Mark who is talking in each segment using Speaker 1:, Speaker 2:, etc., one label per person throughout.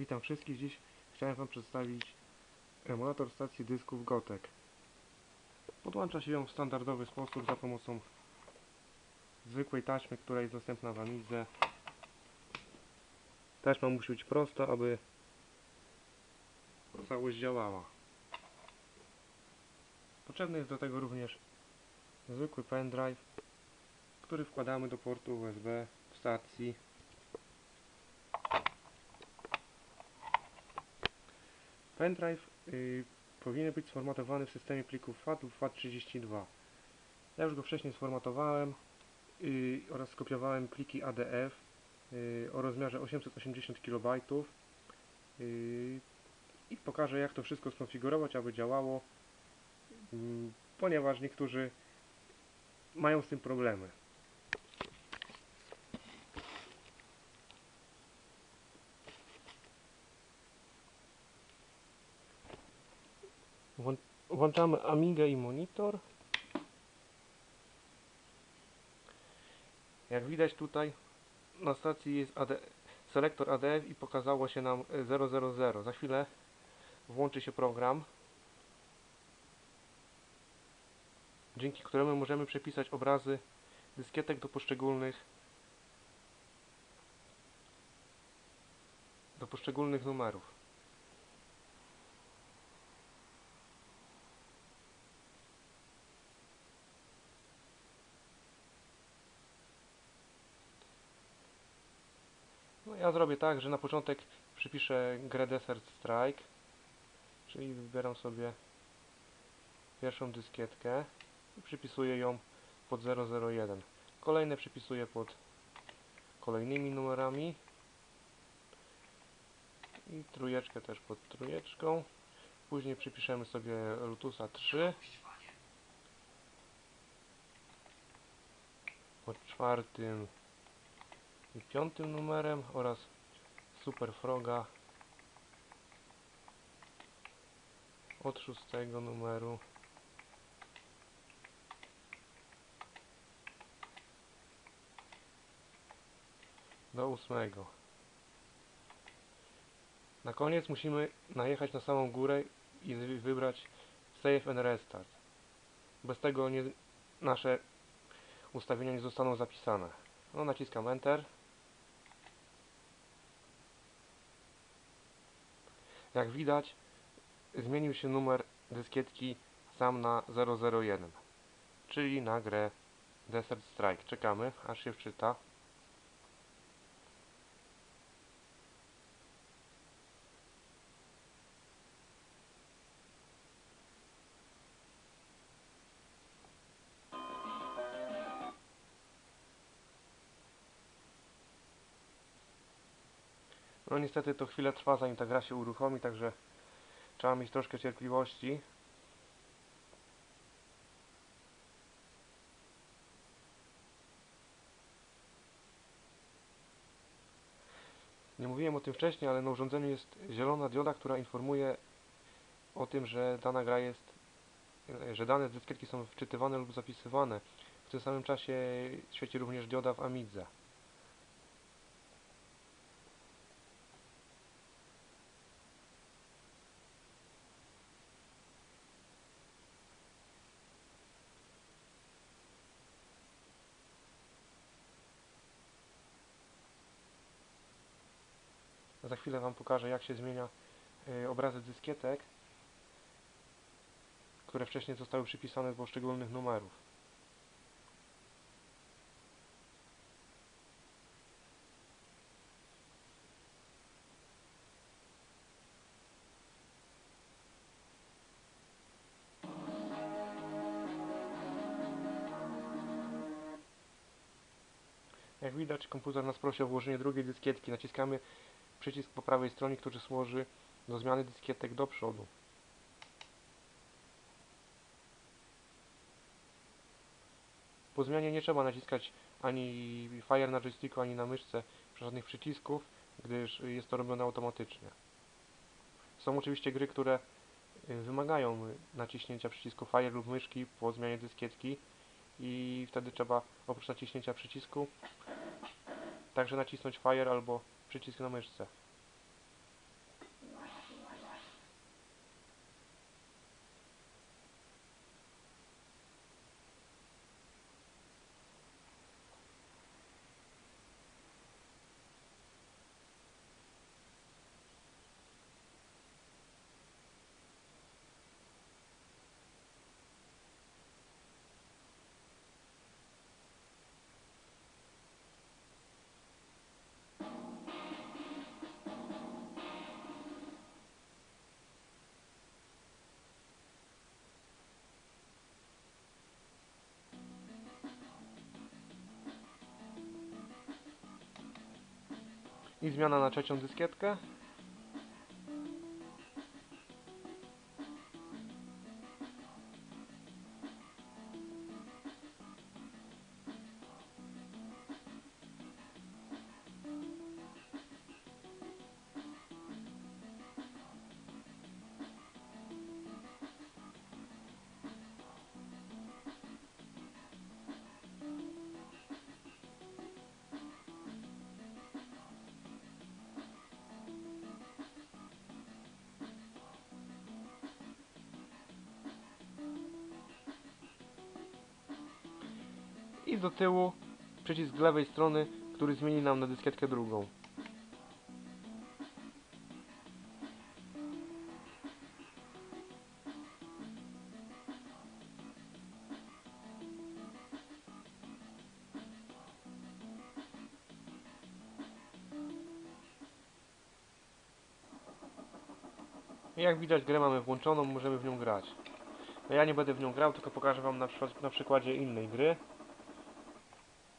Speaker 1: Witam wszystkich. Dziś chciałem Wam przedstawić emulator stacji dysków Gotek. Podłącza się ją w standardowy sposób za pomocą zwykłej taśmy, która jest dostępna w Amidze. Taśma musi być prosta, aby całość działała. Potrzebny jest do tego również zwykły pendrive, który wkładamy do portu USB w stacji Pendrive y, powinien być sformatowany w systemie plików FAT lub FAT32. Ja już go wcześniej sformatowałem y, oraz skopiowałem pliki ADF y, o rozmiarze 880 KB y, i pokażę jak to wszystko skonfigurować, aby działało, y, ponieważ niektórzy mają z tym problemy. Włączamy Amigę i monitor. Jak widać tutaj na stacji jest AD, selektor ADF i pokazało się nam e, 000. Za chwilę włączy się program, dzięki któremu możemy przepisać obrazy dyskietek do poszczególnych do poszczególnych numerów. Ja zrobię tak, że na początek przypiszę grę Desert Strike, czyli wybieram sobie pierwszą dyskietkę i przypisuję ją pod 001. Kolejne przypisuję pod kolejnymi numerami i trójeczkę też pod trójeczką. Później przypiszemy sobie Lotusa 3 pod czwartym i piątym numerem oraz Super Froga od szóstego numeru do ósmego. Na koniec musimy najechać na samą górę i wy- wybrać Save and Restart. Bez tego nie, nasze ustawienia nie zostaną zapisane. No, naciskam Enter. Jak widać, zmienił się numer dyskietki sam na 001, czyli na grę Desert Strike. Czekamy, aż się wczyta. No niestety to chwilę trwa zanim ta gra się uruchomi, także trzeba mieć troszkę cierpliwości. Nie mówiłem o tym wcześniej, ale na urządzeniu jest zielona dioda, która informuje o tym, że dana gra jest, że dane z dyskietki są wczytywane lub zapisywane. W tym samym czasie świeci również dioda w Amidze. Za chwilę Wam pokażę, jak się zmienia y, obrazy dyskietek, które wcześniej zostały przypisane do poszczególnych numerów. Jak widać, komputer nas prosi o włożenie drugiej dyskietki. Naciskamy przycisk po prawej stronie, który służy do zmiany dyskietek do przodu. Po zmianie nie trzeba naciskać ani Fire na joysticku, ani na myszce żadnych przycisków, gdyż jest to robione automatycznie. Są oczywiście gry, które y, wymagają naciśnięcia przycisku Fire lub myszki po zmianie dyskietki i wtedy trzeba oprócz naciśnięcia przycisku także nacisnąć Fire albo przycisk na myszce. I zmiana na trzecią dyskietkę. Do tyłu przycisk lewej strony, który zmieni nam na dyskietkę drugą. Jak widać grę mamy włączoną, możemy w nią grać. No ja nie będę w nią grał, tylko pokażę wam na, przykład, na przykładzie innej gry.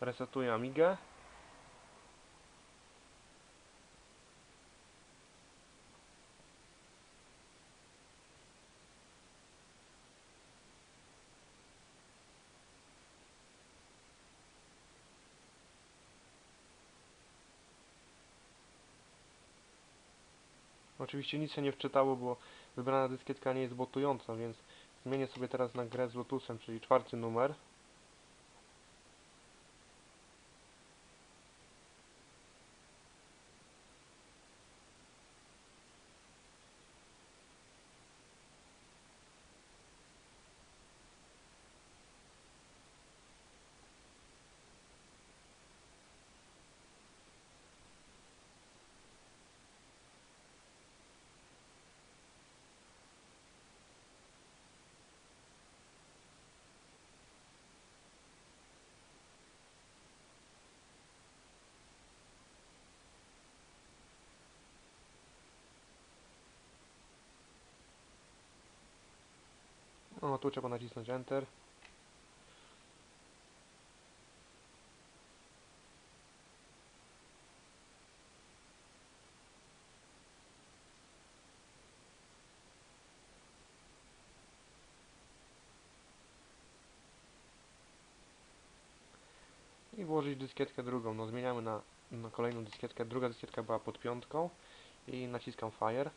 Speaker 1: Resetuję Amigę. Oczywiście nic się nie wczytało, bo wybrana dyskietka nie jest botująca, więc zmienię sobie teraz na grę z Lotusem, czyli czwarty numer. O, tu trzeba nacisnąć Enter. I włożyć dyskietkę drugą. No zmieniamy na, na kolejną dyskietkę. Druga dyskietka była pod piątką. I naciskam Fire.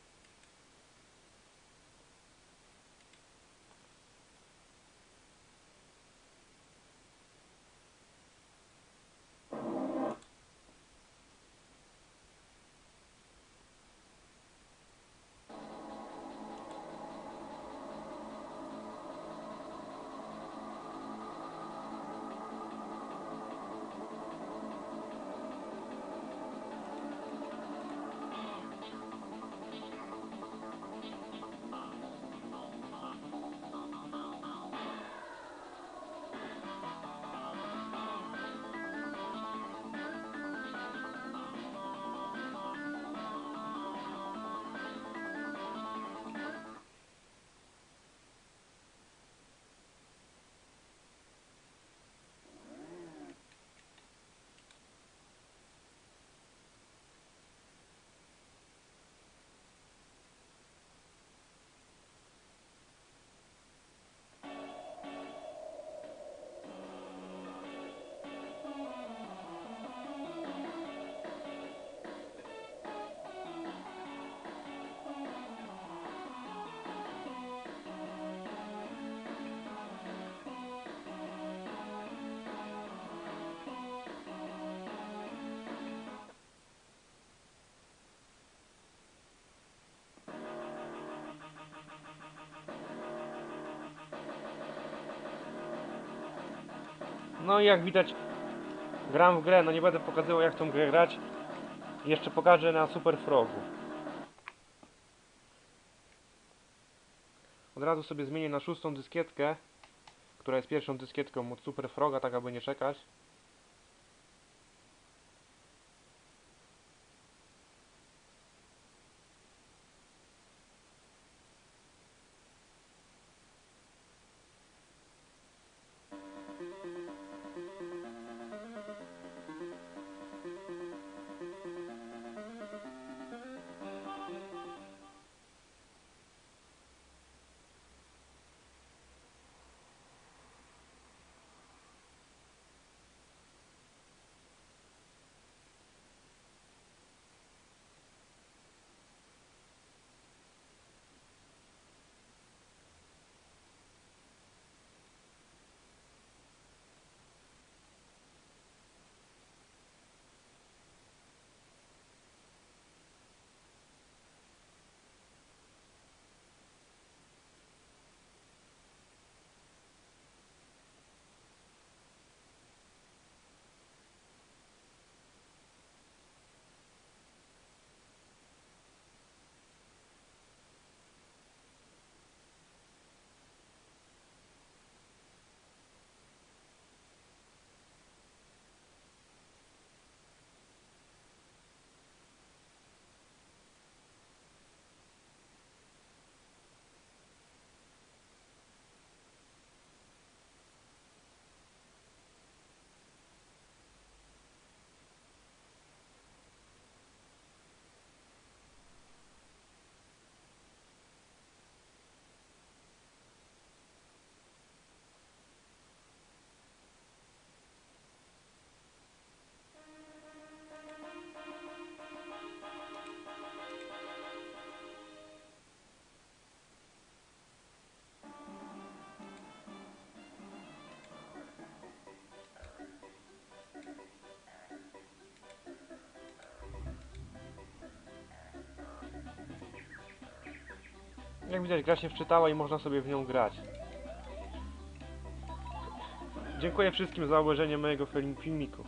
Speaker 1: No i jak widać gram w grę, no nie będę pokazywał jak tą grę grać. Jeszcze pokażę na Super Frogu. Od razu sobie zmienię na szóstą dyskietkę, która jest pierwszą dyskietką od Super Froga, tak aby nie czekać. Jak widać gra się wczytała i można sobie w nią grać. Dziękuję wszystkim za obejrzenie mojego film- filmiku.